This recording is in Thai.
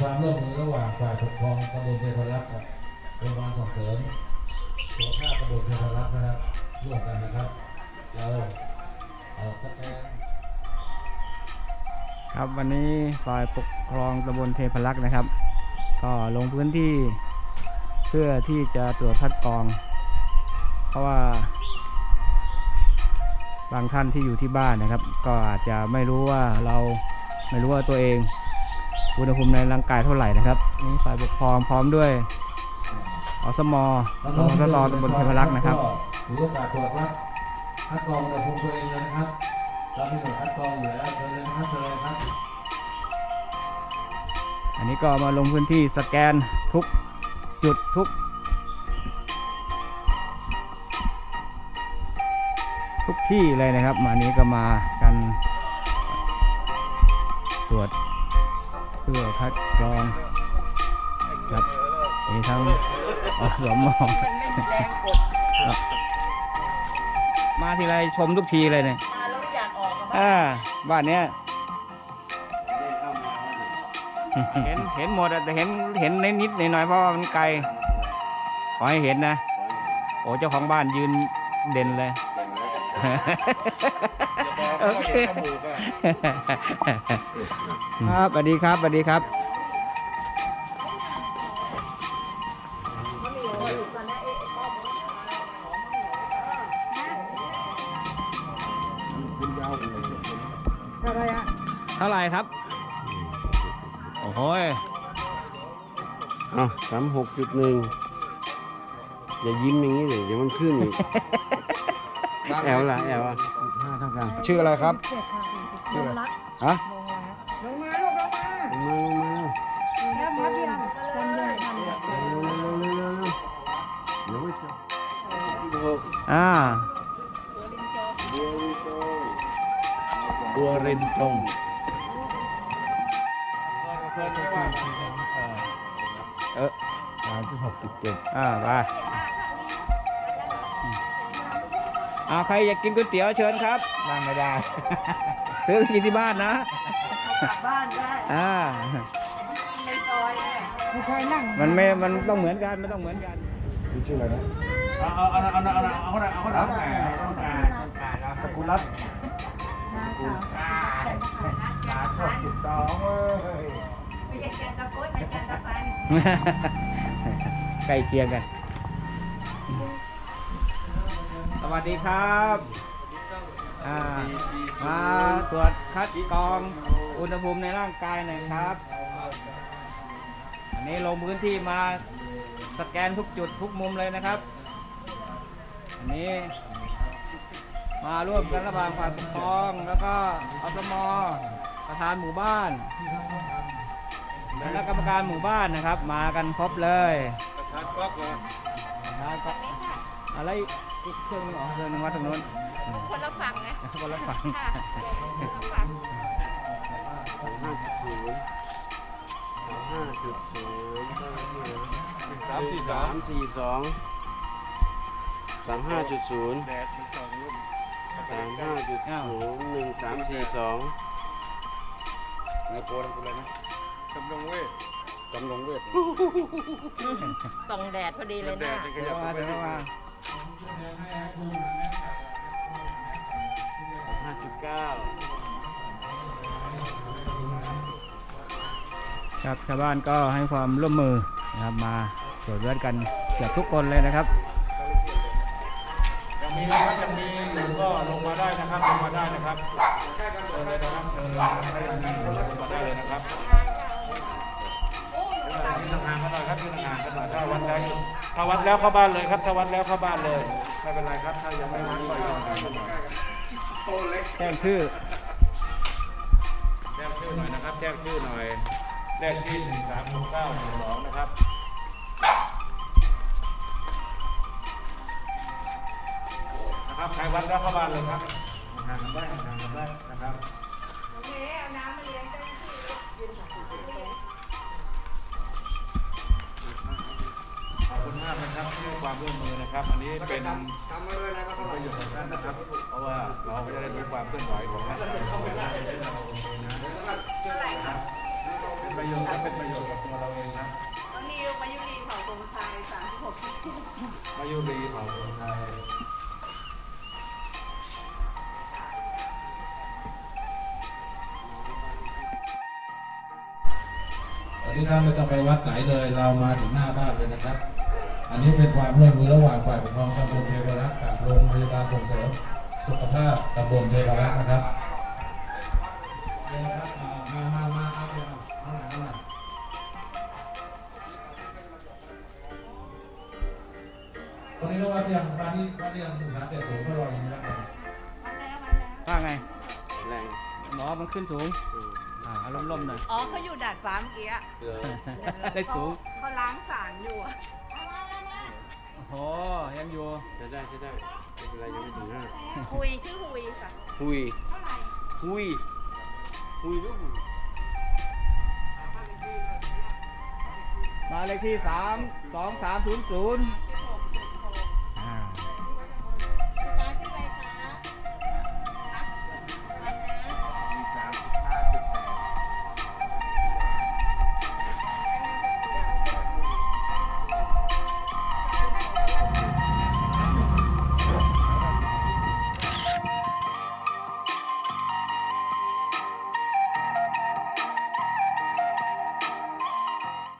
ครับเป็นความร่วมมือระหว่างฝ่ายปกครองตำบลเทพรักษ์กับโรงพยาบาลส่งเสริมสุขภาพตำบลเทพรักษ์นะครับร่วมกันนะครับเราเอาสแกนครับวันนี้ฝ่ายปกครองตำบลเทพรักษ์นะครับ ก็ลงพื้นที่เพื่อที่จะตรวจคัดกรอง เพราะว่าบางท่านที่อยู่ที่บ้านนะครับ ก็อาจจะไม่รู้ว่าเราไม่รู้ว่าตัวเอง อุณหภูมิในร่างกายเท่าไหร่นะครับนี่ฝ่ายปกครองพร้อมด้วยอสมรองสตตำบลเทพรักษ์นะครับถือโอกาสตรวจวัดคัดกรองอุณหภูมิตัวเองเลยนะครับเรามีหน่วยคัดกรองอยู่แล้วเชิญเลยนะครับเชิญเลยครับ อันนี้ก็มาลงพื้นที่สแกนทุกจุดทุก ทุกที่เลยนะครับ มานี้ก็มากันตรวจเพื่อคัดกรองครับมีทั้งอสมมาทีไรชมทุกทีเลยเนี่ยมาแล้วไม่อยากออกอะบ้าอ่าบ้านเนี้ยเห็นเห็นหมดอะแต่เห็นเห็นนิดๆหน่อยๆเพราะว่ามันไกลขอให้เห็นนะ โอ้เจ้าของบ้านยืนเด่นเลย โอเคครับสวัสดีครับสวัสดีครับเท่าไหร่ครับ โอ้โหยอะสามหกจุดหนึ่งอย่ายิ้มอย่างนี้เลยเดี๋ยวมันขึ้นอีก แอลละแอลอะห้าเท่ากันชื่ออะไรครับชื่ออะไรฮะลงมาลูกลงมาลงมาลงมาแล้วมาเพียงจำเลยทำเร็วเร็วเร็วเร็วเร็วเดี๋ยวไม่จบอ่าตัวรินตรงเออสามสิบหกจุดเจ็ดอ่าไป อ่าใครอยากกินก๋วยเตี๋ยวเชิญครับ นั่งไม่ได้ ซื้อไปกินที่บ้านนะกลับบ้านได้อ่าในซอยเนี่ยไม่เคยนั่งมันไม่ มันต้องเหมือนกันมันต้องเหมือนกันนี่ชื่ออะไรนะเอาเอาเอาเอาเอาเอาเอาคนละเอาคนละเอาคนละสกุลรัตน์มาสาวสามหกจุดสองเว้ยไม่ใช่แกนตะโกนไม่ใช่แกนตะปันใกล้เคียงกันส วัสดีครับอ่ามาตรวจคัดกรองอุณหภูมิในร่างกายหน่อยครับ อันนี้ลงพื้นที่มาสแกนทุกจุดทุกมุมเลยนะครับ อันนี้มาร่วมกันระหว่างฝ่ายปกครอง แล้วก็อสมประธานหมู่บ้านคณะกรรมการหมู่บ้านนะครับ มากันครบเลยแล้วก็อะไร อีกเครื่องหนึงอ๋อเครื่องหนึงวัดตรงนู้นคนละฝั่งนะคนละฝั่งค่ะคนละฝั่งห้าจุดศูนย์ห้าจุดศูนย์สามสี่สามสี่สองสามห้าจุดศูนย์สามห้าจุดศูนย์หนึ่งสามสี่สองนายโกนคุณอะไรนะกำลงเวทกำลงเวทส่องแดดพอดีเลยนะ ห้าจุดเก้าครับชาวบ้านก็ให้ความร่วมมือนะครับมาตรวจเลือดกันเกือบทุกคนเลยนะครับยังมีนะครับยังมีอยู่ก็ลงมาได้นะครับลงมาได้นะครับเชิญเลยนะครับเชิญเลยนะครับลงมาได้เลยนะครับ ถ้าวัดแล้วถ้าวัดแล้วเข้าบ้านเลยครับถ้าวัดแล้วเข้าบ้านเลยไม่เป็นไรครับถ้ายังไม่วัดก็ยืนห่างกันหน่อยแจ้งชื่อแจ้งชื่อหน่อยนะครับ แจ้งชื่อหน่อยเลขที่หนึ่งสามหกเก้าหนึ่งสองนะครับนะครับใครวัดแล้วเข้าบ้านเลยครับห่างกันได้ห่างกันได้นะครับขอบคุณมา กนะครับที่ความร่วมมือนะครับ อันนี้เป็นประโยชน์ของท่านนะครับ เพราะว่าเราก็จะได้รู้ความเคลื่อนไหวของท่านเป็นประโยชน์และเป็นประโยชน์กับตัวเราเองนะน้องนิวมายุรีเผ่าตรงไทยสามสิบหกมายุรีเผ่าคนไทยตอนนี้ท่านไม่ต้องไปวัดไหนเลย เรามาถึงหน้าบ้านเลยนะครับ อันนี้เป็นความร่วมมือระหว่างฝ่ายปกครองตำบลเทวรักษ์กับโรงพยาบาลส่งเสริมสุขภาพตำบลเทวรักษ์นะครับเนี่ยนะครับอ่ามามามาครับเนี่ยเอาข้างหลังข้างหลังตอนนี้เราวัดยังบ้านนี้วัดยังสามเจ็ดศูนย์ก็รออยู่นะครับว่าไงแรงหมอมันขึ้นสูงอืมอ่าเอาล่มๆหน่อย อ๋อเขาอยู่ดาดฟ้าเมื่อกี้อะเหลือได้สูง เขาล้างสารอยู่อะ โหยังอยู่ ใช่ได้ใช่ได้ไม่เป็นไรยังไม่ถึงห้าหุยชื่อหุยค่ะหุยเท่าไหร่หุยหุยหรือหุยมานเลขที่ศูนย์